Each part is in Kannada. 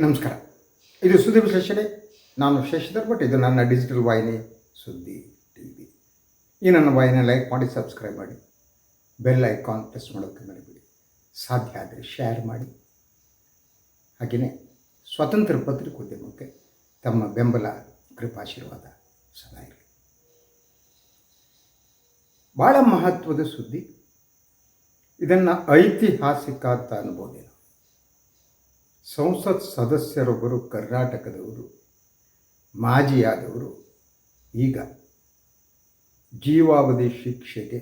ನಮಸ್ಕಾರ. ಇದು ಸುದ್ದಿ ವಿಶ್ಲೇಷಣೆ. ನಾನು ಶಶಿಧರ್ ಭಟ್ ಇದು ನನ್ನ ಡಿಜಿಟಲ್ ವಾಹಿನಿ ಸುದ್ದಿ ಟಿ ವಿ ಈ ನನ್ನ ವಾಹಿನಿ ಲೈಕ್ ಮಾಡಿ, ಸಬ್ಸ್ಕ್ರೈಬ್ ಮಾಡಿ. ಬೆಲ್ ಐಕಾನ್ ಪ್ರೆಸ್ ಮಾಡೋಕ್ಕೆ ಮರಿಬೇಡಿ. ಸಾಧ್ಯ ಆದರೆ ಶೇರ್ ಮಾಡಿ. ಹಾಗೆಯೇ ಸ್ವತಂತ್ರ ಪತ್ರಿಕೋದ್ಯಮಕ್ಕೆ ತಮ್ಮ ಬೆಂಬಲ, ಕೃಪಾಶೀರ್ವಾದ ಸದಾ ಇರಲಿ. ಭಾಳ ಮಹತ್ವದ ಸುದ್ದಿ. ಇದನ್ನು ಐತಿಹಾಸಿಕ ಅಂತ ಅನ್ಬೋದೇನು. ಸಂಸತ್ ಸದಸ್ಯರೊಬ್ಬರು ಕರ್ನಾಟಕದವರು, ಮಾಜಿಯಾದವರು. ಈಗ ಜೀವಾವಧಿ ಶಿಕ್ಷೆಗೆ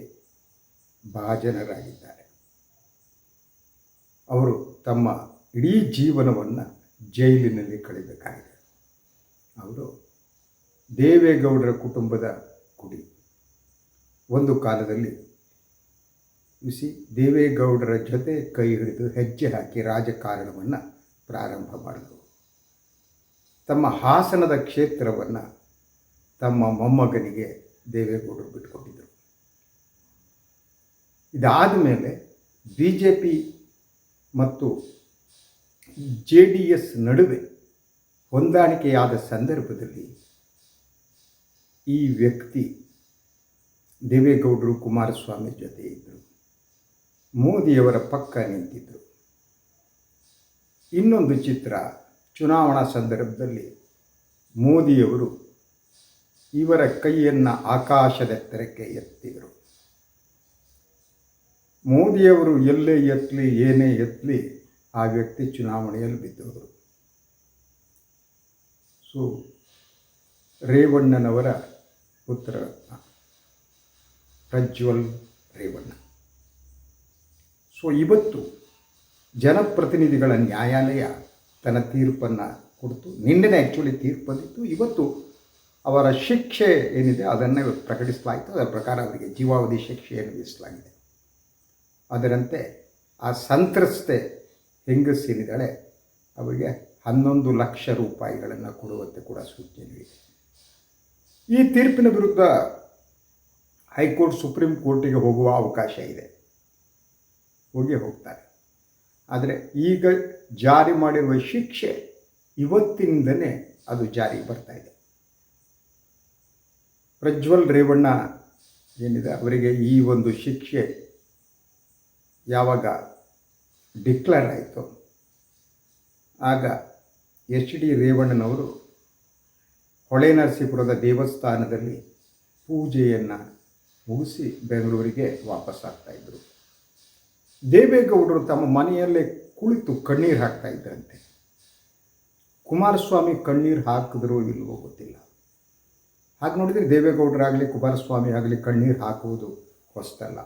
ಭಾಜನರಾಗಿದ್ದಾರೆ. ಅವರು ತಮ್ಮ ಇಡೀ ಜೀವನವನ್ನು ಜೈಲಿನಲ್ಲಿ ಕಳೆಯಬೇಕಾಗಿದೆ. ಅವರು ದೇವೇಗೌಡರ ಕುಟುಂಬದ ಕುಡಿ ಒಂದು ಕಾಲದಲ್ಲಿ ಬಿಸಿ ದೇವೇಗೌಡರ ಜೊತೆ ಕೈ ಹಿಡಿದು ಹೆಜ್ಜೆ ಹಾಕಿ ರಾಜಕಾರಣವನ್ನು ಪ್ರಾರಂಭ ಮಾಡಿದರು ತಮ್ಮ ಹಾಸನದ ಕ್ಷೇತ್ರವನ್ನು ತಮ್ಮ ಮೊಮ್ಮಗನಿಗೆ ದೇವೇಗೌಡರು ಬಿಟ್ಕೊಟ್ಟಿದ್ದರು ಇದಾದ ಮೇಲೆ ಬಿ ಜೆ ಪಿ ಮತ್ತು ಜೆ ಡಿ ಎಸ್ ನಡುವೆ ಹೊಂದಾಣಿಕೆಯಾದ ಸಂದರ್ಭದಲ್ಲಿ ಈ ವ್ಯಕ್ತಿ ದೇವೇಗೌಡರು ಕುಮಾರಸ್ವಾಮಿ ಜೊತೆ ಇದ್ದರು ಮೋದಿಯವರ ಪಕ್ಕ ನಿಂತಿದ್ದರು ಇನ್ನೊಂದು ಚಿತ್ರ ಚುನಾವಣಾ ಸಂದರ್ಭದಲ್ಲಿ ಮೋದಿಯವರು ಇವರ ಕೈಯನ್ನು ಆಕಾಶದೆತ್ತರಕ್ಕೆ ಎತ್ತಿದರು. ಮೋದಿಯವರು ಎಲ್ಲೇ ಎತ್ತಲಿ ಏನೇ ಎತ್ತಲಿ ಆ ವ್ಯಕ್ತಿ ಚುನಾವಣೆಯಲ್ಲಿ ಬಿದ್ದವರು ಸೊ ರೇವಣ್ಣನವರ ಪುತ್ರ ಪ್ರಜ್ವಲ್ ರೇವಣ್ಣ. ಸೊ ಇವತ್ತು ಜನಪ್ರತಿನಿಧಿಗಳ ನ್ಯಾಯಾಲಯ ತನ್ನ ತೀರ್ಪನ್ನು ಕೊಡ್ತು. ನಿನ್ನೆ ಆ್ಯಕ್ಚುಲಿ ತೀರ್ಪು ಇವತ್ತು ಅವರ ಶಿಕ್ಷೆ ಏನಿದೆ ಅದನ್ನು ಪ್ರಕಟಿಸಲಾಯಿತು. ಅದರ ಪ್ರಕಾರ ಅವರಿಗೆ ಜೀವಾವಧಿ ಶಿಕ್ಷೆಯನ್ನು ವಿಧಿಸಲಾಗಿದೆ ಅದರಂತೆ ಆ ಸಂತ್ರಸ್ತೆ ಹೆಂಗಸೇನಿದ್ದಾಳೆ ಅವರಿಗೆ ಹನ್ನೊಂದು ಲಕ್ಷ ರೂಪಾಯಿಗಳನ್ನು ಕೊಡುವಂತೆ ಕೂಡ ಸೂಚನೆ ನೀಡಿದೆ ಈ ತೀರ್ಪಿನ ವಿರುದ್ಧ ಹೈಕೋರ್ಟ್, ಸುಪ್ರೀಂ ಕೋರ್ಟಿಗೆ ಹೋಗುವ ಅವಕಾಶ ಇದೆ. ಹೋಗಿ ಹೋಗ್ತಾರೆ. ಆದರೆ ಈಗ ಜಾರಿ ಮಾಡಿರುವ ಶಿಕ್ಷೆ ಇವತ್ತಿನಿಂದಲೇ ಅದು ಜಾರಿಗೆ ಬರ್ತಾ ಇದೆ. ಪ್ರಜ್ವಲ್ ರೇವಣ್ಣ ಏನಿದೆ, ಅವರಿಗೆ ಈ ಒಂದು ಶಿಕ್ಷೆ ಯಾವಾಗ ಡಿಕ್ಲೇರ್ ಆಯಿತು, ಆಗ ಎಚ್ ಡಿ ರೇವಣ್ಣನವರು ಹೊಳೆ ನರಸೀಪುರದ ದೇವಸ್ಥಾನದಲ್ಲಿ ಪೂಜೆಯನ್ನು ಮುಗಿಸಿ ಬೆಂಗಳೂರಿಗೆ ವಾಪಸ್ಸಾಗ್ತಾಯಿದ್ರು ದೇವೇಗೌಡರು ತಮ್ಮ ಮನೆಯಲ್ಲೇ ಕುಳಿತು ಕಣ್ಣೀರು ಹಾಕ್ತಾ ಇದ್ದರಂತೆ ಕುಮಾರಸ್ವಾಮಿ ಕಣ್ಣೀರು ಹಾಕಿದ್ರೋ ಇಲ್ವೋ ಗೊತ್ತಿಲ್ಲ. ಹಾಗೆ ನೋಡಿದರೆ ದೇವೇಗೌಡರಾಗಲಿ, ಕುಮಾರಸ್ವಾಮಿ ಆಗಲಿ ಕಣ್ಣೀರು ಹಾಕುವುದು ಹೊಸದಲ್ಲ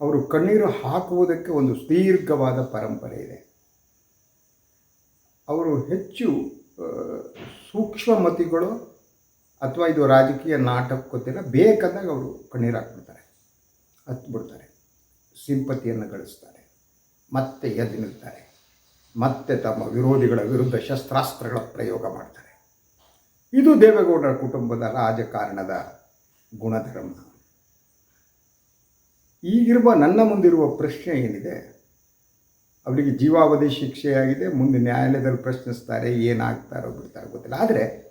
ಅವರು ಕಣ್ಣೀರು ಹಾಕುವುದಕ್ಕೆ ಒಂದು ಸುದೀರ್ಘವಾದ ಪರಂಪರೆ ಇದೆ. ಅವರು ಹೆಚ್ಚು ಸೂಕ್ಷ್ಮಮತಿಗಳು ಅಥವಾ ಇದು ರಾಜಕೀಯ ನಾಟಕ ಗೊತ್ತಿಲ್ಲ, ಬೇಕಾದಾಗ ಅವರು ಕಣ್ಣೀರು ಹಾಕ್ಬಿಡ್ತಾರೆ ಹತ್ತು ಬಿಡ್ತಾರೆ ಸಿಂಪತಿಯನ್ನು ಗಳಿಸ್ತಾರೆ. ಮತ್ತೆ ಎದ್ದು ನಿಲ್ತಾರೆ ಮತ್ತೆ ತಮ್ಮ ವಿರೋಧಿಗಳ ವಿರುದ್ಧ ಶಸ್ತ್ರಾಸ್ತ್ರಗಳ ಪ್ರಯೋಗ ಮಾಡ್ತಾರೆ. ಇದು ದೇವೇಗೌಡರ ಕುಟುಂಬದ ರಾಜಕಾರಣದ ಗುಣಧರ್ಮ. ಈಗಿರುವ ನನ್ನ ಮುಂದಿರುವ ಪ್ರಶ್ನೆ ಏನಿದೆ? ಅವರಿಗೆ ಜೀವಾವಧಿ ಶಿಕ್ಷೆಯಾಗಿದೆ, ಮುಂದೆ ನ್ಯಾಯಾಲಯದಲ್ಲಿ ಪ್ರಶ್ನಿಸ್ತಾರೆ, ಏನಾಗ್ತಾರೋ ಬಿಡ್ತಾರೋ ಗೊತ್ತಿಲ್ಲ. ಆದರೆ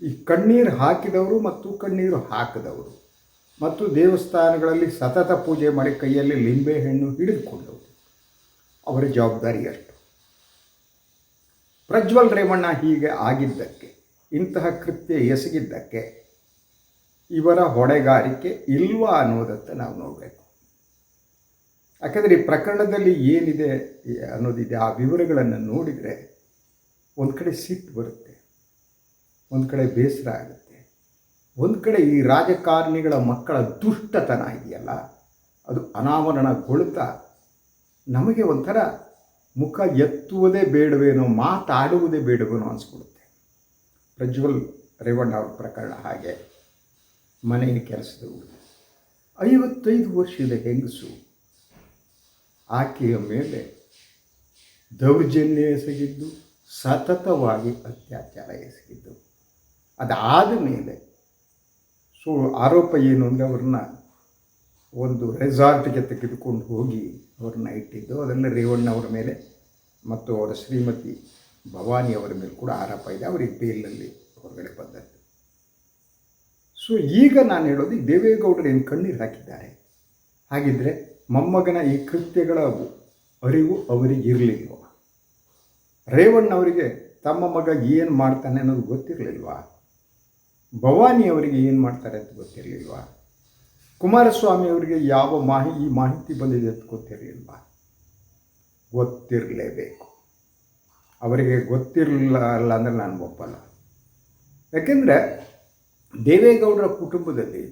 ಈ ಕಣ್ಣೀರು ಹಾಕಿದವರು ಮತ್ತು ಕಣ್ಣೀರು ಹಾಕಿದವರು ಮತ್ತು ದೇವಸ್ಥಾನಗಳಲ್ಲಿ ಸತತ ಪೂಜೆ ಮಾಡಿ ಕೈಯಲ್ಲಿ ಲಿಂಬೆ ಹಣ್ಣು ಹಿಡಿದುಕೊಂಡವರು ಅವರ ಜವಾಬ್ದಾರಿ ಅಷ್ಟು ಪ್ರಜ್ವಲ್ ರೇವಣ್ಣ ಹೀಗೆ ಆಗಿದ್ದಕ್ಕೆ, ಇಂತಹ ಕೃತ್ಯ ಎಸಗಿದ್ದಕ್ಕೆ, ಇವರ ಹೊಣೆಗಾರಿಕೆ ಇಲ್ವಾ ಅನ್ನೋದನ್ನು ನಾವು ನೋಡಬೇಕು. ಯಾಕೆಂದರೆ ಈ ಪ್ರಕರಣದಲ್ಲಿ ಏನಿದೆ ಅನ್ನೋದಿದೆ, ಆ ವಿವರಗಳನ್ನು ನೋಡಿದರೆ ಒಂದು ಕಡೆ ಸಿಟ್ಟು ಬರುತ್ತೆ, ಒಂದು ಕಡೆ ಬೇಸರ ಆಗುತ್ತೆ. ಒಂದು ಕಡೆ ಈ ರಾಜಕಾರಣಿಗಳ ಮಕ್ಕಳ ದುಷ್ಟತನ ಇದೆಯಲ್ಲ, ಅದು ಅನಾವರಣಗೊಳ್ತಾ ನಮಗೆ ಒಂಥರ ಮುಖ ಎತ್ತುವುದೇ ಬೇಡವೇನೋ ಮಾತಾಡುವುದೇ ಬೇಡವೇನೋ ಅನಿಸ್ಬಿಡುತ್ತೆ. ಪ್ರಜ್ವಲ್ ರೇವಣ್ಣ ಅವ್ರ ಪ್ರಕರಣ ಹಾಗೆ ಮನೆಯ ಕೆಲಸದವರು ಐವತ್ತೈದು ವರ್ಷದ ಹೆಂಗಸು ಆಕೆಯ ಮೇಲೆ ದೌರ್ಜನ್ಯ ಎಸಗಿದ್ದು, ಸತತವಾಗಿ ಅತ್ಯಾಚಾರ ಎಸಗಿದ್ದು, ಅದಾದ ಮೇಲೆ ಸೊ ಆರೋಪ ಏನು ಅಂದರೆ ಅವ್ರನ್ನ ಒಂದು ರೆಸಾರ್ಟ್ಗೆ ತೆಗೆದುಕೊಂಡು ಹೋಗಿ ಅವ್ರನ್ನ ಇಟ್ಟಿದ್ದು. ಅದೆಲ್ಲ ರೇವಣ್ಣ ಅವರ ಮೇಲೆ ಮತ್ತು ಅವರ ಶ್ರೀಮತಿ ಭವಾನಿ ಅವರ ಮೇಲೆ ಕೂಡ ಆರೋಪ ಇದೆ. ಅವರಿಗೆ ಬೇಲಲ್ಲಿ ಹೊರಗಡೆ ಬಂದದ್ದು. ಸೊ ಈಗ ನಾನು ಹೇಳೋದು ದೇವೇಗೌಡರು ಏನು ಕಣ್ಣೀರು ಹಾಕಿದ್ದಾರೆ? ಹಾಗಿದ್ದರೆ ಮೊಮ್ಮಗನ ಈ ಕೃತ್ಯಗಳ ಅರಿವು ಅವರಿಗೆ ಇರಲಿಲ್ವ? ರೇವಣ್ಣ ಅವರಿಗೆ ತಮ್ಮ ಮಗ ಏನು ಮಾಡ್ತಾನೆ ಅನ್ನೋದು ಗೊತ್ತಿರಲಿಲ್ವಾ? ಭವಾನಿ ಅವರಿಗೆ ಏನು ಮಾಡ್ತಾರೆ ಅಂತ ಗೊತ್ತಿರಲಿಲ್ವ? ಕುಮಾರಸ್ವಾಮಿ ಅವರಿಗೆ ಯಾವ ಮಾಹಿ, ಈ ಮಾಹಿತಿ ಬಂದಿದೆ ಅಂತ ಗೊತ್ತಿರಲಿಲ್ವ? ಗೊತ್ತಿರಲೇಬೇಕು. ಅವರಿಗೆ ಗೊತ್ತಿರಲಿಲ್ಲ ಅಲ್ಲ ಅಂದರೆ ನಾನು ಒಪ್ಪಲ್ಲ. ಯಾಕೆಂದರೆ ದೇವೇಗೌಡರ ಕುಟುಂಬದಲ್ಲಿ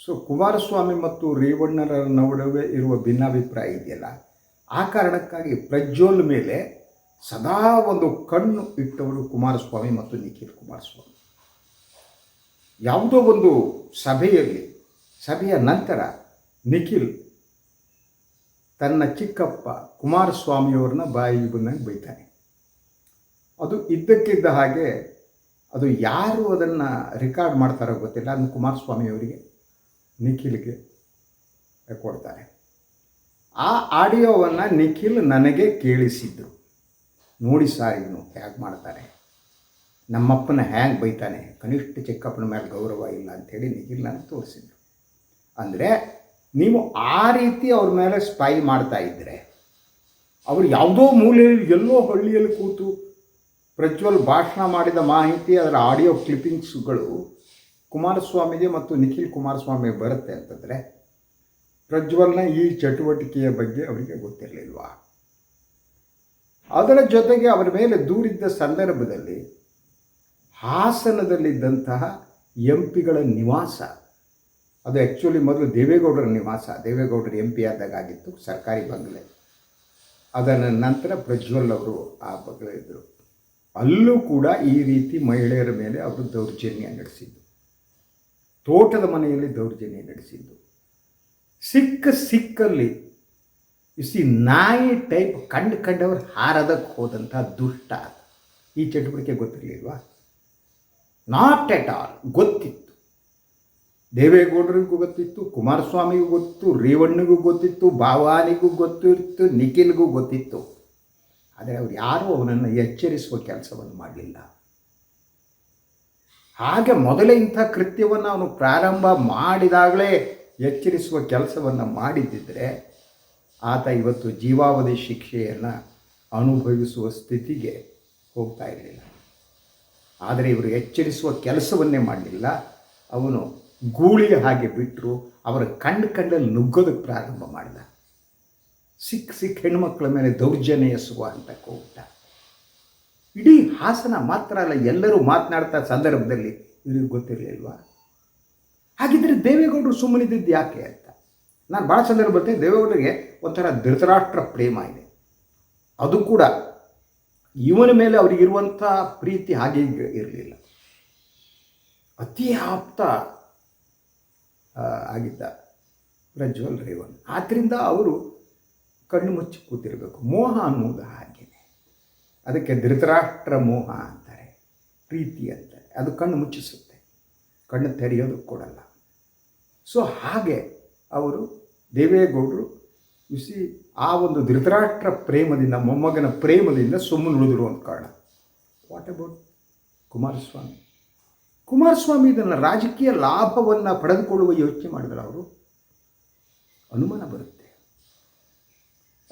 ಸೊ ಕುಮಾರಸ್ವಾಮಿ ಮತ್ತು ರೇವಣ್ಣರ ನಡುವೆ ಇರುವ ಭಿನ್ನಾಭಿಪ್ರಾಯ ಇದೆಯಲ್ಲ, ಆ ಕಾರಣಕ್ಕಾಗಿ ಪ್ರಜ್ವಲ್ ಮೇಲೆ ಸದಾ ಒಂದು ಕಣ್ಣು ಇಟ್ಟವರು ಕುಮಾರಸ್ವಾಮಿ ಮತ್ತು ನಿಖಿಲ್ ಕುಮಾರಸ್ವಾಮಿ. ಯಾವುದೋ ಒಂದು ಸಭೆಯಲ್ಲಿ, ಸಭೆಯ ನಂತರ ನಿಖಿಲ್ ತನ್ನ ಚಿಕ್ಕಪ್ಪ ಕುಮಾರಸ್ವಾಮಿಯವ್ರನ್ನ ಬಾಯಿ ಬಂದಂಗೆ ಬೈತಾನೆ. ಅದು ಇದ್ದಕ್ಕಿದ್ದ ಹಾಗೆ ಅದು ಯಾರು ಅದನ್ನು ರೆಕಾರ್ಡ್ ಮಾಡ್ತಾರೋ ಗೊತ್ತಿಲ್ಲ, ಅದನ್ನು ಕುಮಾರಸ್ವಾಮಿಯವರಿಗೆ ನಿಖಿಲ್ಗೆ ಕೊಡ್ತಾರೆ. ಆ ಆಡಿಯೋವನ್ನು ನಿಖಿಲ್ ನನಗೆ ಕೇಳಿಸಿದ್ರು. ನೋಡಿ ಸಾರ್, ಇವನು ಹೇಗೆ ಮಾಡ್ತಾರೆ ನಮ್ಮಪ್ಪನ ಹ್ಯಾಂಗೆ ಬೈತಾನೆ? ಕನಿಷ್ಠ ಚಿಕ್ಕಪ್ಪನ ಮೇಲೆ ಗೌರವ ಇಲ್ಲ ಅಂಥೇಳಿ ಅಂತ ತೋರಿಸಿದ್ರು. ಅಂದರೆ ನೀವು ಆ ರೀತಿ ಅವ್ರ ಮೇಲೆ ಸ್ಪೈ ಮಾಡ್ತಾ ಇದ್ದರೆ ಅವರು ಯಾವುದೋ ಮೂಲೆಯಲ್ಲಿ ಎಲ್ಲೋ ಹಳ್ಳಿಯಲ್ಲಿ ಕೂತು ಪ್ರಜ್ವಲ್ ಭಾಷಣ ಮಾಡಿದ ಮಾಹಿತಿ, ಅದರ ಆಡಿಯೋ ಕ್ಲಿಪ್ಪಿಂಗ್ಸ್ಗಳು ಕುಮಾರಸ್ವಾಮಿಗೆ ಮತ್ತು ನಿಖಿಲ್ ಕುಮಾರಸ್ವಾಮಿಗೆ ಬರುತ್ತೆ ಅಂತಂದರೆ ಪ್ರಜ್ವಲ್ನ ಈ ಚಟುವಟಿಕೆಯ ಬಗ್ಗೆ ಅವರಿಗೆ ಗೊತ್ತಿರಲಿಲ್ವಾ? ಅದರ ಜೊತೆಗೆ ಅವರ ಮೇಲೆ ದೂರಿದ್ದ ಸಂದರ್ಭದಲ್ಲಿ ಹಾಸನದಲ್ಲಿದ್ದಂತಹ ಎಂ ಪಿಗಳ ನಿವಾಸ. ಅದು ಆ್ಯಕ್ಚುಲಿ ಮೊದಲು ದೇವೇಗೌಡರ ನಿವಾಸ. ದೇವೇಗೌಡರು ಎಂ ಪಿ ಆದಾಗ ಆಗಿತ್ತು ಸರ್ಕಾರಿ ಬಂಗಲೆ. ಅದರ ನಂತರ ಪ್ರಜ್ವಲ್ ಅವರು ಆ ಬಂಗಲೆ ಇದ್ದರು ಅಲ್ಲೂ ಕೂಡ ಈ ರೀತಿ ಮಹಿಳೆಯರ ಮೇಲೆ ಅವರು ದೌರ್ಜನ್ಯ ನಡೆಸಿದ್ದು. ತೋಟದ ಮನೆಯಲ್ಲಿ ದೌರ್ಜನ್ಯ ನಡೆಸಿದ್ದು. ಸಿಕ್ಕ ಸಿಕ್ಕಲ್ಲಿ ಇಸಿ ನಾಯಿ ಟೈಪ್ ಕಂಡು ಕಂಡವರು ಹಾರದಕ್ಕೆ ಹೋದಂಥ ದುಷ್ಟ ಈ ಚಟುವಟಿಕೆ ಗೊತ್ತಿರಲಿಲ್ವಾ? ನಾಟ್ ಎಟ್ ಆಲ್ ಗೊತ್ತಿತ್ತು. ದೇವೇಗೌಡರಿಗೂ ಗೊತ್ತಿತ್ತು, ಕುಮಾರಸ್ವಾಮಿಗೂ ಗೊತ್ತು, ರೇವಣ್ಣಿಗೂ ಗೊತ್ತಿತ್ತು ಭಾವಾನಿಗೂ ಗೊತ್ತಿತ್ತು, ನಿಖಿಲ್ಗೂ ಗೊತ್ತಿತ್ತು. ಆದರೆ ಅವ್ರು ಯಾರೂ ಅವನನ್ನು ಎಚ್ಚರಿಸುವ ಕೆಲಸವನ್ನು ಮಾಡಲಿಲ್ಲ. ಹಾಗೆ ಮೊದಲೇ ಇಂಥ ಕೃತ್ಯವನ್ನು ಅವನು ಪ್ರಾರಂಭ ಮಾಡಿದಾಗಲೇ ಎಚ್ಚರಿಸುವ ಕೆಲಸವನ್ನು ಮಾಡಿದ್ದಿದ್ದರೆ ಆತ ಇವತ್ತು ಜೀವಾವಧಿ ಶಿಕ್ಷೆಯನ್ನು ಅನುಭವಿಸುವ ಸ್ಥಿತಿಗೆ ಹೋಗ್ತಾ ಇರಲಿಲ್ಲ. ಆದರೆ ಇವರು ಎಚ್ಚರಿಸುವ ಕೆಲಸವನ್ನೇ ಮಾಡಲಿಲ್ಲ. ಅವನು ಗೂಳಿಗೆ ಹಾಗೆ ಬಿಟ್ಟರು ಅವರ ಕಂಡು ಕಂಡಲ್ಲಿ ನುಗ್ಗೋದಕ್ಕೆ ಪ್ರಾರಂಭ ಮಾಡಿದ. ಸಿಕ್ಕ ಸಿಕ್ಕ ಹೆಣ್ಮಕ್ಳ ಮೇಲೆ ದೌರ್ಜನ್ಯ ಎಸುವ ಅಂತ ಕೋಟ ಇಡೀ ಹಾಸನ ಮಾತ್ರ ಅಲ್ಲ, ಎಲ್ಲರೂ ಮಾತನಾಡ್ತಾ ಸಂದರ್ಭದಲ್ಲಿ, ಇವ್ರಿಗೆ ಗೊತ್ತಿರಲಿಲ್ವಾ? ಹಾಗಿದ್ರೆ ದೇವೇಗೌಡರು ಸುಮ್ಮನಿದ್ದು ಯಾಕೆ ಅಂತ. ನಾನು ಭಾಳ ಸಂದರ್ಭ ಬರ್ತೇನೆ, ದೇವೇಗೌಡರಿಗೆ ಒಂಥರ ಧೃತರಾಷ್ಟ್ರ ಪ್ರೇಮ ಇದೆ. ಅದು ಕೂಡ ಇವನ ಮೇಲೆ ಅವರಿಗಿರುವಂಥ ಪ್ರೀತಿ ಹಾಗೆ ಇರಲಿಲ್ಲ. ಅತಿ ಆಪ್ತ ಆಗಿದ್ದ ಪ್ರಜ್ವಲ್ ರೇವನ್ ಆದ್ದರಿಂದ ಅವರು ಕಣ್ಣು ಮುಚ್ಚಿ ಕೂತಿರಬೇಕು. ಮೋಹ ಅನ್ನೋದು ಹಾಗೇನೆ. ಅದಕ್ಕೆ ಧೃತರಾಷ್ಟ್ರ ಮೋಹ ಅಂತಾರೆ. ಪ್ರೀತಿ ಅಂತಾರೆ. ಅದು ಕಣ್ಣು ಮುಚ್ಚಿಸುತ್ತೆ. ಕಣ್ಣು ತೆರೆಯೋದು ಕೊಡಲ್ಲ. ಸೊ ಹಾಗೆ ಅವರು ದೇವೇಗೌಡರು ಇಸಿ ಆ ಒಂದು ಧೃತರಾಷ್ಟ್ರ ಪ್ರೇಮದಿಂದ, ಮೊಮ್ಮಗನ ಪ್ರೇಮದಿಂದ ಸುಮ್ಮನೆ ಉಳಿದ್ರು ಅಂತ ಕಾರಣ. What about Kumaraswamy? ಕುಮಾರಸ್ವಾಮಿ ಇದನ್ನು ರಾಜಕೀಯ ಲಾಭವನ್ನು ಪಡೆದುಕೊಳ್ಳುವ ಯೋಚನೆ ಮಾಡಿದ್ರೆ ಅವರು? ಅನುಮಾನ ಬರುತ್ತೆ.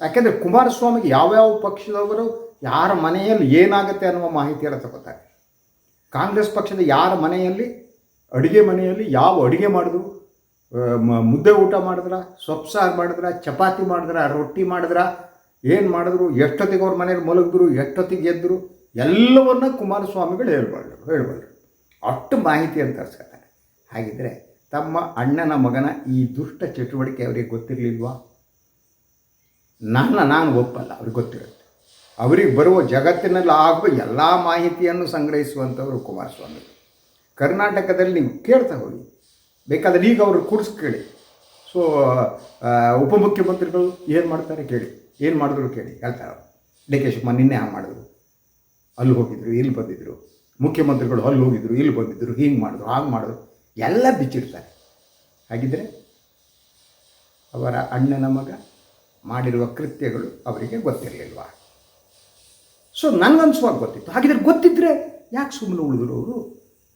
ಯಾಕೆಂದರೆ ಕುಮಾರಸ್ವಾಮಿಗೆ ಯಾವ್ಯಾವ ಪಕ್ಷದವರು, ಯಾರ ಮನೆಯಲ್ಲಿ ಏನಾಗುತ್ತೆ ಅನ್ನುವ ಮಾಹಿತಿಯನ್ನು ತಗೋತಾರೆ. ಕಾಂಗ್ರೆಸ್ ಪಕ್ಷದ ಯಾರ ಮನೆಯಲ್ಲಿ, ಅಡುಗೆ ಮನೆಯಲ್ಲಿ ಯಾವ ಅಡುಗೆ ಮಾಡಿದ್ರು? ಮುದ್ದೆ ಊಟ ಮಾಡಿದ್ರ, ಸೊಪ್ಪು ಸಾರು ಮಾಡಿದ್ರ, ಚಪಾತಿ ಮಾಡಿದ್ರ, ರೊಟ್ಟಿ ಮಾಡಿದ್ರ, ಏನು ಮಾಡಿದ್ರು, ಎಷ್ಟೊತ್ತಿಗೆ ಅವ್ರ ಮನೇಲಿ ಮಲಗಿದ್ರು, ಎಷ್ಟೊತ್ತಿಗೆ ಗೆದ್ದರು ಎಲ್ಲವನ್ನ ಕುಮಾರಸ್ವಾಮಿಗಳು ಹೇಳ್ಬಾರ್ದು ಹೇಳ್ಬಾರ್ದು. ಅಷ್ಟು ಮಾಹಿತಿ ಅಂತ ತರಿಸ್ಕೊತಾರೆ ಹಾಗಿದ್ರೆ ತಮ್ಮ ಅಣ್ಣನ ಮಗನ ಈ ದುಷ್ಟ ಚಟುವಟಿಕೆ ಅವರಿಗೆ ಗೊತ್ತಿರಲಿಲ್ವಾ? ನನ್ನ, ನಾನು ಒಪ್ಪಲ್ಲ, ಅವ್ರಿಗೆ ಗೊತ್ತಿರುತ್ತೆ. ಅವರಿಗೆ ಬರುವ ಜಗತ್ತಿನಲ್ಲಿ ಆಗುವ ಎಲ್ಲ ಮಾಹಿತಿಯನ್ನು ಸಂಗ್ರಹಿಸುವಂಥವರು ಕುಮಾರಸ್ವಾಮಿ ಕರ್ನಾಟಕದಲ್ಲಿ ನೀವು ಕೇಳ್ತಾ ಹೋಗಿ ಬೇಕಾದ್ರೆ ಈಗ ಅವರು ಕೂಡಿಸ್ ಕೇಳಿ. ಸೊ ಉಪಮುಖ್ಯಮಂತ್ರಿಗಳು ಏನು ಮಾಡ್ತಾರೆ ಕೇಳಿ. ಏನು ಮಾಡಿದ್ರು ಕೇಳಿ. ಹೇಳ್ತಾರೆ ಡಿ ಕೆ ಶಿವಕುಮಾರ್ ನಿನ್ನೆ ಹಾಗೆ ಮಾಡಿದ್ರು. ಅಲ್ಲಿ ಹೋಗಿದ್ರು, ಇಲ್ಲಿ ಬಂದಿದ್ರು. ಮುಖ್ಯಮಂತ್ರಿಗಳು ಅಲ್ಲಿ ಹೋಗಿದ್ರು, ಇಲ್ಲಿ ಬಂದಿದ್ರು, ಹಿಂಗೆ ಮಾಡಿದ್ರು, ಹಾಗೆ ಮಾಡಿದ್ರು. ಎಲ್ಲ ಬಿಚ್ಚಿಡ್ತಾರೆ. ಹಾಗಿದ್ರೆ ಅವರ ಅಣ್ಣನ ಮಗ ಮಾಡಿರುವ ಕೃತ್ಯಗಳು ಅವರಿಗೆ ಗೊತ್ತಿರಲಿಲ್ವಾ? ಸೊ ನನಗನ್ಸುವಾಗ ಗೊತ್ತಿತ್ತು. ಹಾಗಿದ್ರೆ ಗೊತ್ತಿದ್ದರೆ ಯಾಕೆ ಸುಮ್ಮನೆ ಉಳಿದ್ರು ಅವರು?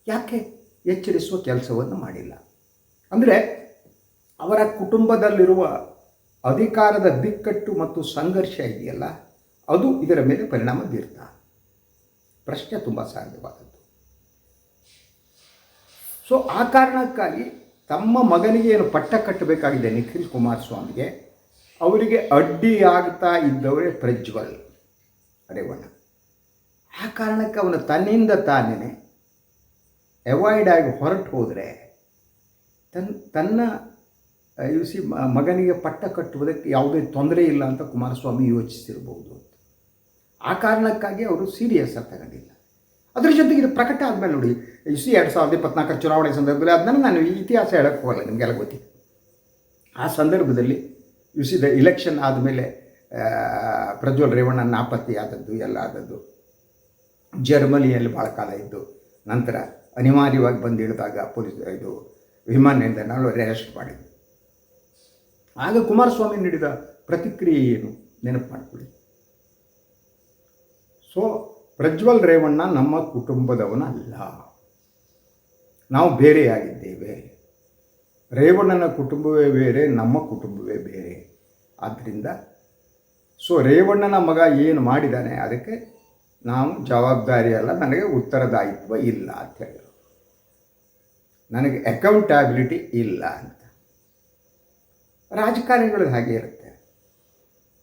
ಯಾಕೆ ಎಚ್ಚರಿಸುವ ಕೆಲಸವನ್ನು ಮಾಡಿಲ್ಲ? ಅಂದರೆ ಅವರ ಕುಟುಂಬದಲ್ಲಿರುವ ಅಧಿಕಾರದ ಬಿಕ್ಕಟ್ಟು ಮತ್ತು ಸಂಘರ್ಷ ಇದೆಯಲ್ಲ, ಅದು ಇದರ ಮೇಲೆ ಪರಿಣಾಮ ಬೀರ್ತಾ. ಪ್ರಶ್ನೆ ತುಂಬ ಸಾಧ್ಯವಾದದ್ದು. ಸೊ ಆ ಕಾರಣಕ್ಕಾಗಿ ತಮ್ಮ ಮಗನಿಗೆ ಏನು ಪಟ್ಟ ಕಟ್ಟಬೇಕಾಗಿದೆ ನಿಖಿಲ್ ಕುಮಾರಸ್ವಾಮಿಗೆ? ಅವರಿಗೆ ಅಡ್ಡಿ ಆಗ್ತಾ ಇದ್ದವರೇ ಪ್ರಜ್ವಲ್ ರೇವಣ್ಣ. ಆ ಕಾರಣಕ್ಕೆ ಅವನು ತನ್ನಿಂದ ತಾನೇ ಅವಾಯ್ಡ್ ಆಗಿ ಹೊರಟು ಹೋದರೆ ತನ್ನ ತನ್ನ ಯು ಮಗನಿಗೆ ಪಟ್ಟ ಕಟ್ಟುವುದಕ್ಕೆ ಯಾವುದೇ ತೊಂದರೆ ಇಲ್ಲ ಅಂತ ಕುಮಾರಸ್ವಾಮಿ ಯೋಚಿಸಿರ್ಬೋದು ಅಂತ. ಆ ಕಾರಣಕ್ಕಾಗಿ ಅವರು ಸೀರಿಯಸ್ ಆಗಿ ತಗೊಂಡಿಲ್ಲ. ಅದ್ರ ಜೊತೆಗೆ ಇದು ಪ್ರಕಟ ಆದಮೇಲೆ ನೋಡಿ ಯು ಸಿ ಎರಡು ಸಾವಿರದ ಇಪ್ಪತ್ನಾಲ್ಕರ ಚುನಾವಣೆ ಸಂದರ್ಭದಲ್ಲಿ ಅದನ್ನ ನಾನು ಇತಿಹಾಸ ಹೇಳಕ್ಕೆ ಹೋಗಲ್ಲ ನಿಮಗೆಲ್ಲ ಗೊತ್ತಿದೆ. ಆ ಸಂದರ್ಭದಲ್ಲಿ ಯು ಸಿ, ದ ಇಲೆಕ್ಷನ್ ಆದಮೇಲೆ ಪ್ರಜ್ವಲ್ ರೇವಣ್ಣ ನಾಪತ್ತೆ ಆದದ್ದು ಎಲ್ಲ ಆದದ್ದು. ಜರ್ಮನಿಯಲ್ಲಿ ಭಾಳ ಕಾಲ ಇದ್ದು, ನಂತರ ಅನಿವಾರ್ಯವಾಗಿ ಬಂದು ಪೊಲೀಸ್, ಇದು ವಿಮಾನದಿಂದ ನಿಲ್ದಾಣ ಅರೆಸ್ಟ್ ಮಾಡಿದ್ವಿ. ಆಗ ಕುಮಾರಸ್ವಾಮಿ ನೀಡಿದ ಪ್ರತಿಕ್ರಿಯೆ ಏನು ನೆನಪು ಮಾಡಿಕೊಳ್ಳಿ. ಸೊ ಪ್ರಜ್ವಲ್ ರೇವಣ್ಣ ನಮ್ಮ ಕುಟುಂಬದವನಲ್ಲ. ನಾವು ಬೇರೆಯಾಗಿದ್ದೇವೆ. ರೇವಣ್ಣನ ಕುಟುಂಬವೇ ಬೇರೆ, ನಮ್ಮ ಕುಟುಂಬವೇ ಬೇರೆ. ಆದ್ದರಿಂದ ಸೊ ರೇವಣ್ಣನ ಮಗ ಏನು ಮಾಡಿದ್ದಾನೆ, ಅದಕ್ಕೆ ನಾವು ಜವಾಬ್ದಾರಿ ಅಲ್ಲ, ನನಗೆ ಉತ್ತರದಾಯಿತ್ವ ಇಲ್ಲ ಅಂತ ಹೇಳಿದರು. ನನಗೆ ಅಕೌಂಟಬಿಲಿಟಿ ಇಲ್ಲ ಅಂತ. ರಾಜಕಾರಣಿಗಳು ಹಾಗೆ ಇರುತ್ತೆ.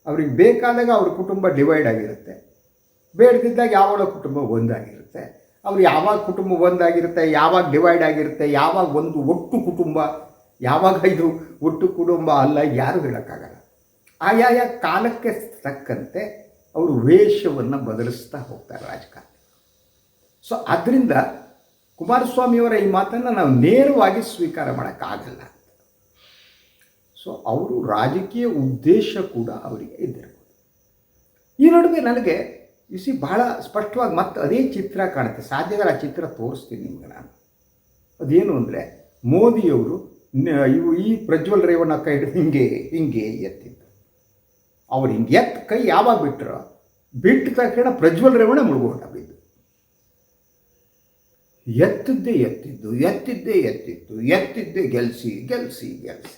ಅವ್ರಿಗೆ ಬೇಕಾದಾಗ ಅವ್ರ ಕುಟುಂಬ ಡಿವೈಡ್ ಆಗಿರುತ್ತೆ. ಬೇಡದಿದ್ದಾಗ ಯಾವಾಗ ಕುಟುಂಬ ಒಂದಾಗಿರುತ್ತೆ. ಅವ್ರು ಯಾವಾಗ ಕುಟುಂಬ ಒಂದಾಗಿರುತ್ತೆ, ಯಾವಾಗ ಡಿವೈಡ್ ಆಗಿರುತ್ತೆ, ಯಾವಾಗ ಒಂದು ಒಟ್ಟು ಕುಟುಂಬ, ಯಾವಾಗ ಇದು ಒಟ್ಟು ಕುಟುಂಬ ಅಲ್ಲ ಯಾರು ಹೇಳೋಕ್ಕಾಗಲ್ಲ. ಆಯಾಯ ಕಾಲಕ್ಕೆ ತಕ್ಕಂತೆ ಅವರು ವೇಷವನ್ನು ಬದಲಿಸ್ತಾ ಹೋಗ್ತಾರೆ ರಾಜಕಾರಣಿ. ಸೊ ಅದರಿಂದ ಕುಮಾರಸ್ವಾಮಿಯವರ ಈ ಮಾತನ್ನು ನಾವು ನೇರವಾಗಿ ಸ್ವೀಕಾರ ಮಾಡೋಕ್ಕಾಗಲ್ಲ ಸೊ ಅವರು ರಾಜಕೀಯ ಉದ್ದೇಶ ಕೂಡ ಅವರಿಗೆ ಇದ್ದಿರ್ಬೋದು. ಈ ನಡುವೆ ನನಗೆ ಇಸಿ ಬಹಳ ಸ್ಪಷ್ಟವಾಗಿ ಮತ್ತೆ ಅದೇ ಚಿತ್ರ ಕಾಣುತ್ತೆ. ಸಾಧ್ಯಗಳ ಚಿತ್ರ ತೋರಿಸ್ತೀನಿ ನಿಮ್ಗೆ ನಾನು. ಅದೇನು ಅಂದರೆ, ಮೋದಿಯವರು ಇವು ಈ ಪ್ರಜ್ವಲ್ ರೇವಣ್ಣ ಕೈ ಹಿಡಿದು ಹಿಂಗೆ ಹಿಂಗೆ ಎತ್ತಿದ್ದು. ಅವ್ರು ಹಿಂಗೆ ಎತ್ತ ಕೈ ಯಾವಾಗ ಬಿಟ್ಟರು ಬಿಟ್ಟ ತಕ್ಷಣ ಪ್ರಜ್ವಲ್ ರೇವಣ್ಣ ಮುಳುಗೋಟ ಬಿದ್ದು. ಎತ್ತಿದ್ದೇ ಎತ್ತಿದ್ದು ಎತ್ತಿದ್ದೇ ಎತ್ತಿದ್ದು, ಎತ್ತಿದ್ದೇ ಗೆಲ್ಸಿ ಗೆಲ್ಸಿ ಗೆಲ್ಸಿ.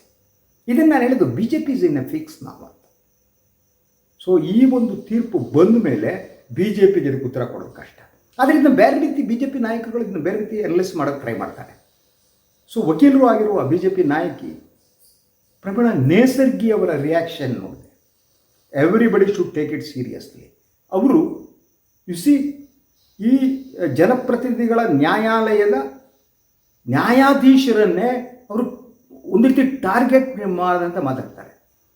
ಇದನ್ನು ನಾನು ಹೇಳಿದ್ದು B J P is in a fix ನಾವು ಅಂತ ಸೊ ಈ ಒಂದು ತೀರ್ಪು ಬಂದ ಮೇಲೆ ಬಿ ಜೆ ಪಿಗೆ ಇದಕ್ಕೆ ಉತ್ತರ ಕೊಡೋದು ಕಷ್ಟ. ಇದನ್ನು ಬೇರೆ ರೀತಿ ಬಿ ಜೆ ಪಿ ನಾಯಕರುಗಳು ಇದನ್ನು ಬೇರೆ ರೀತಿ ಅನಲೈಸ್ ಮಾಡೋಕ್ಕೆ ಟ್ರೈ ಮಾಡ್ತಾರೆ. ಸೊ ವಕೀಲರು ಆಗಿರುವ ಬಿ ಜೆ ಪಿ ನಾಯಕಿ ಪ್ರಬಲ ನೇಸರ್ಗಿ ಅವರ ರಿಯಾಕ್ಷನ್ ನೋಡಿದೆ. Everybody should take it seriously ಅವರು ಯು ಸಿ ಈ ಜನಪ್ರತಿನಿಧಿಗಳ ನ್ಯಾಯಾಲಯದ ನ್ಯಾಯಾಧೀಶರನ್ನೇ ಅವರು ಒಂದು ರೀತಿ ಟಾರ್ಗೆಟ್ ಮಾಡದಂತ ಮಾತಾಡ್ತಾರೆ.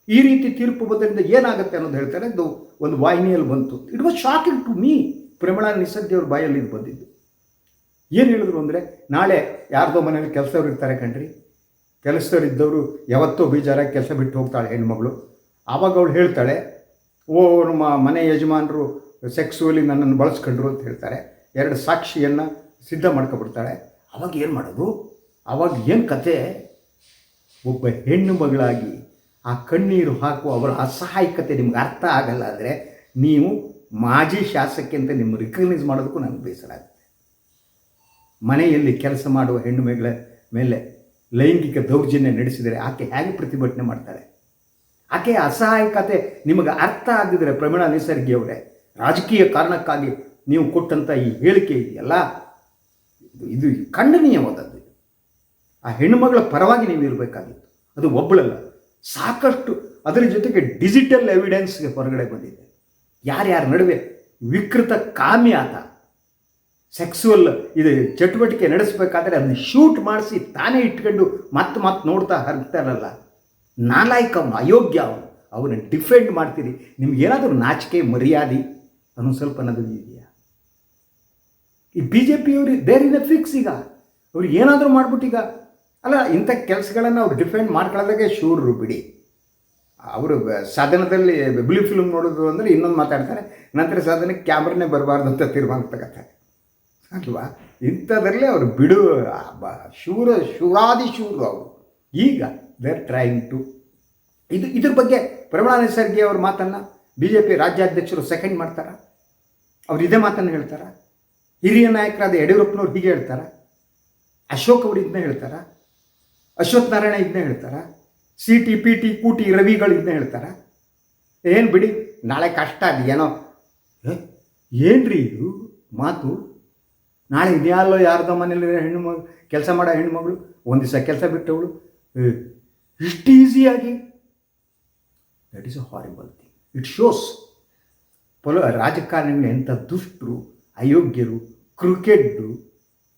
ಈ ರೀತಿ ತೀರ್ಪು ಬಂದರಿಂದ ಏನಾಗುತ್ತೆ ಅನ್ನೋದು ಹೇಳ್ತಾರೆ. ಅದು ಒಂದು ವಾಹಿನಿಯಲ್ಲಿ ಬಂತು. It was shocking to me Pramila Nisargi ಅವ್ರ ಬಾಯಲ್ಲಿ ಇದು ಬಂದಿದ್ದು. ಏನು ಹೇಳಿದ್ರು ಅಂದರೆ, ನಾಳೆ ಯಾರ್ದೋ ಮನೇಲಿ ಕೆಲಸದವ್ರು ಇರ್ತಾರೆ ಕಣ್ರಿ. ಕೆಲಸದವ್ರು ಇದ್ದವರು ಯಾವತ್ತೋ ಬೇಜಾರಾಗಿ ಕೆಲಸ ಬಿಟ್ಟು ಹೋಗ್ತಾಳೆ ಹೆಣ್ಮಗಳು ಆವಾಗ ಅವಳು ಹೇಳ್ತಾಳೆ, ಓ, ನಮ್ಮ ಮನೆ ಯಜಮಾನರು ಸೆಕ್ಸುವಲಿ ನನ್ನನ್ನು ಬಳಸ್ಕೊಂಡ್ರು ಅಂತ ಹೇಳ್ತಾರೆ. ಎರಡು ಸಾಕ್ಷಿಯನ್ನು ಸಿದ್ಧ ಮಾಡ್ಕೊಬಿಡ್ತಾಳೆ ಅವಾಗ ಏನು ಮಾಡೋದು? ಅವಾಗ ಏನು ಕತೆ? ಒಬ್ಬ ಹೆಣ್ಣು ಮಗಳಾಗಿ ಆ ಕಣ್ಣೀರು ಹಾಕುವ ಅವರ ಅಸಹಾಯಕತೆ ನಿಮ್ಗೆ ಅರ್ಥ ಆಗಲ್ಲ ಅಂದರೆ ನೀವು ಮಾಜಿ ಶಾಸಕಿ ಅಂತ ನಿಮ್ಮ ರಿಕಗ್ನೈಸ್ ಮಾಡೋದಕ್ಕೂ ನನಗೆ ಬೇಸರ ಆಗುತ್ತೆ. ಮನೆಯಲ್ಲಿ ಕೆಲಸ ಮಾಡುವ ಹೆಣ್ಣು ಮಗಳ ಮೇಲೆ ಲೈಂಗಿಕ ದೌರ್ಜನ್ಯ ನಡೆಸಿದರೆ ಆಕೆ ಹೇಗೆ ಪ್ರತಿಭಟನೆ ಮಾಡ್ತಾಳೆ? ಆಕೆ ಅಸಹಾಯಕತೆ ನಿಮಗೆ ಅರ್ಥ ಆಗಿದ್ರೆ ಪ್ರಮೀಳಾ ನಿಸರ್ಗಿ ಅವರೇ ರಾಜಕೀಯ ಕಾರಣಕ್ಕಾಗಿ ನೀವು ಕೊಟ್ಟಂಥ ಈ ಹೇಳಿಕೆ ಇದೆಯಲ್ಲ? ಇದು ಖಂಡನೀಯವಾದದ್ದು. ಆ ಹೆಣ್ಣುಮಗಳ ಪರವಾಗಿ ನೀವು ಇರಬೇಕಾಗಿತ್ತು. ಅದು ಒಬ್ಬಳಲ್ಲ. ಸಾಕಷ್ಟು ಅದರ ಜೊತೆಗೆ ಡಿಜಿಟಲ್ ಎವಿಡೆನ್ಸ್ಗೆ ಹೊರಗಡೆ ಬಂದಿದೆ. ಯಾರ್ಯಾರ ನಡುವೆ ವಿಕೃತ ಕಾಮಿ ಆತ ಸೆಕ್ಸುವಲ್ ಇದು ಚಟುವಟಿಕೆ ನಡೆಸಬೇಕಾದ್ರೆ ಅದನ್ನ ಶೂಟ್ ಮಾಡಿಸಿ ತಾನೇ ಇಟ್ಕೊಂಡು ಮತ್ತೆ ಮತ್ತೆ ನೋಡ್ತಾ ಹರಿತಾರಲ್ಲ ನಾಲಾಯಕ ಅವನು ಅಯೋಗ್ಯ ಅವನು. ಅವನ್ನ ಡಿಫೆಂಡ್ ಮಾಡ್ತೀರಿ. ನಿಮ್ಗೆ ಏನಾದರೂ ನಾಚಿಕೆ, ಮರ್ಯಾದೆ ಅನ್ನೋ ಸ್ವಲ್ಪ ನಗದಿದೆಯಾ ಈ ಬಿ ಜೆ ಪಿಯವರು ದೇರ್ ಫಿಕ್ಸ್ ಈಗ. ಅವ್ರು ಏನಾದರೂ ಮಾಡ್ಬಿಟ್ಟೀಗ ಅಲ್ಲ, ಇಂಥ ಕೆಲಸಗಳನ್ನು ಅವ್ರು ಡಿಫೆಂಡ್ ಮಾಡ್ಕೊಳ್ಳೋದಕ್ಕೆ ಶೂರರು ಬಿಡಿ. ಅವರು ಸಾಧನದಲ್ಲಿ ಬಿಳಿ ಫಿಲ್ಮ್ ನೋಡೋದು ಅಂದರೆ ಇನ್ನೊಂದು ಮಾತಾಡ್ತಾರೆ, ನಂತರ ಸಾಧನಕ್ಕೆ ಕ್ಯಾಮ್ರನೇ ಬರಬಾರ್ದು ಅಂತ ತೀರ್ಮಾನ ತಗೋತಾರೆ. ಅಲ್ವಾ? ಇಂಥದ್ರಲ್ಲೇ ಅವರು ಬಿಡು ಶೂರ, ಶೂರಾದಿ ಶೂರು ಅವರು. ಈಗ ದೇರ್ ಟ್ರೈಂಗ್ ಟು ಇದು, ಇದ್ರ ಬಗ್ಗೆ ಪ್ರಮೀಳಾ ನಿಸರ್ಗಿ ಅವ್ರ ಮಾತನ್ನು ಬಿ ಜೆ ಪಿ ರಾಜ್ಯಾಧ್ಯಕ್ಷರು ಸೆಕೆಂಡ್ ಮಾಡ್ತಾರ? ಅವ್ರು ಇದೇ ಮಾತನ್ನು ಹೇಳ್ತಾರ? ಹಿರಿಯ ನಾಯಕರಾದ ಯಡಿಯೂರಪ್ಪನವ್ರು ಹೀಗೆ ಹೇಳ್ತಾರ? ಅಶೋಕ್ ಅವರು ಇದನ್ನ ಹೇಳ್ತಾರ? ಅಶ್ವಥ್ ನಾರಾಯಣ ಇದನ್ನ ಹೇಳ್ತಾರ? ಸಿ ಟಿ ಪಿ ಟಿ ಕೂಟಿ, ರವಿಗಳು ಇದನ್ನ ಹೇಳ್ತಾರ? ಏನು ಬಿಡಿ, ನಾಳೆ ಕಷ್ಟ ಅದು ಏನೋ. ಏನ್ರಿ ಇದು ಮಾತು? ನಾಳೆ ಇದ್ಯಾಲ್ಲೋ ಯಾರ್ದೋ ಮನೇಲಿ ಹೆಣ್ಣು ಮಗು, ಕೆಲಸ ಮಾಡೋ ಹೆಣ್ಮಗಳು ಒಂದು ದಿವಸ ಕೆಲಸ ಬಿಟ್ಟವಳು. ಇಷ್ಟು ಈಸಿಯಾಗಿ that is a horrible thing it shows ಪೊಲ ರಾಜಕಾರಣಿಗಳು ಎಂಥ ದುಷ್ಟರು, ಅಯೋಗ್ಯರು ಕ್ರಿಕೆಟ್ರು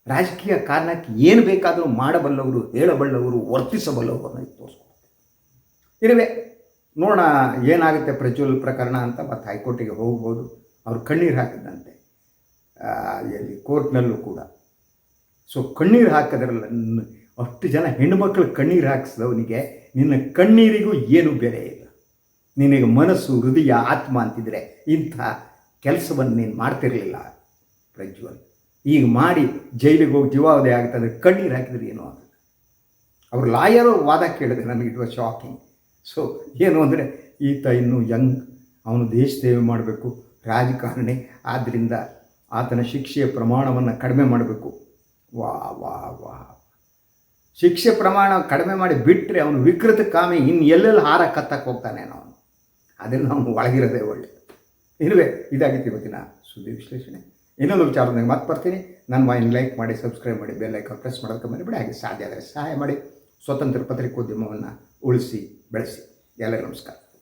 ರಾಜಕೀಯ ಕಾರಣಕ್ಕೆ ಏನು ಬೇಕಾದರೂ ಮಾಡಬಲ್ಲವರು, ಹೇಳಬಲ್ಲವರು, ವರ್ತಿಸಬಲ್ಲವರು ಅನ್ನೋದು ತೋರಿಸ್ಕೊಡ್ತಾರೆ ಇರುವೆ, ನೋಡೋಣ ಏನಾಗುತ್ತೆ ಪ್ರಜ್ವಲ್ ಪ್ರಕರಣ ಅಂತ ಮತ್ತು ಹೈಕೋರ್ಟಿಗೆ ಹೋಗ್ಬೋದು. ಅವರು ಕಣ್ಣೀರು ಹಾಕಿದಂತೆ. ಎಲ್ಲಿ ಕೋರ್ಟ್ನಲ್ಲೂ ಕೂಡ. ಸೊ ಕಣ್ಣೀರು ಹಾಕಿದ್ರಲ್ಲ, ಅಷ್ಟು ಜನ ಹೆಣ್ಣುಮಕ್ಕಳು ಕಣ್ಣೀರು ಹಾಕಿಸಿದವನಿಗೆ ನಿನ್ನ ಕಣ್ಣೀರಿಗೂ ಏನು ಬೆಲೆ ಇಲ್ಲ. ನಿನಗೆ ಮನಸ್ಸು, ಹೃದಯ, ಆತ್ಮ ಅಂತಿದ್ರೆ ಇಂಥ ಕೆಲಸವನ್ನು ನೀನು ಮಾಡ್ತಿರಲಿಲ್ಲ ಪ್ರಜ್ವಲ್. ಈಗ ಮಾಡಿ ಜೈಲಿಗೆ ಹೋಗಿ ಜೀವಾವಧಿ ಆಗುತ್ತೆ ಅಂದರೆ ಕಣ್ಣೀರು ಹಾಕಿದ್ರೆ ಏನೂ ಆಗಲ್ಲ ಅವ್ರು ಲಾಯರು ವಾದ ಕೇಳಿದ್ರೆ ನನಗೆ ಇಟ್ ವಾಸ್ ಶಾಕಿಂಗ್ ಸೊ ಏನು ಅಂದರೆ ಈತ ಇನ್ನೂ ಯಂಗ್ ಅವನು ದೇಶ ಸೇವೆ ಮಾಡಬೇಕು, ರಾಜಕಾರಣಿ ಆದ್ದರಿಂದ ಆತನ ಶಿಕ್ಷೆಯ ಪ್ರಮಾಣವನ್ನು ಕಡಿಮೆ ಮಾಡಬೇಕು. ವಾ ವಾ ವಾ. ಶಿಕ್ಷೆ ಪ್ರಮಾಣ ಕಡಿಮೆ ಮಾಡಿ ಬಿಟ್ಟರೆ ಅವನು ವಿಕೃತ ಕಾಮಿ, ಇನ್ನು ಎಲ್ಲೆಲ್ಲಿ ಹಾರ ಕತ್ತಕ್ಕೆ ಹೋಗ್ತಾನೆ ಅವನು? ಅದನ್ನು ನಾವು ಒಳಗಿರೋದೇ ಒಳ್ಳೆ. ಇರುವೆ ಇದಾಗಿತ್ತು ಇವತ್ತಿನ ಸುದ್ದಿ ವಿಶ್ಲೇಷಣೆ. ಇನ್ನೊಂದು ವಿಚಾರದಾಗ ಮತ್ತೆ ಬರ್ತೀನಿ. ನನ್ನ ವಾಯಿನ್ ಲೈಕ್ ಮಾಡಿ ಸಬ್ಸ್ಕ್ರೈಬ್ ಮಾಡಿ ಬೆಲ್ ಲೈಕ್ ಪ್ರೆಸ್ ಮಾಡೋದಕ್ಕೆ ಮರಿಬೇಡಿ. ಹಾಗೆ ಸಾಧ್ಯ ಆದರೆ ಸಹಾಯ ಮಾಡಿ. ಸ್ವತಂತ್ರ ಪತ್ರಿಕೋದ್ಯಮವನ್ನು ಉಳಿಸಿ, ಬೆಳೆಸಿ. ಎಲ್ಲರಿಗೂ ನಮಸ್ಕಾರ.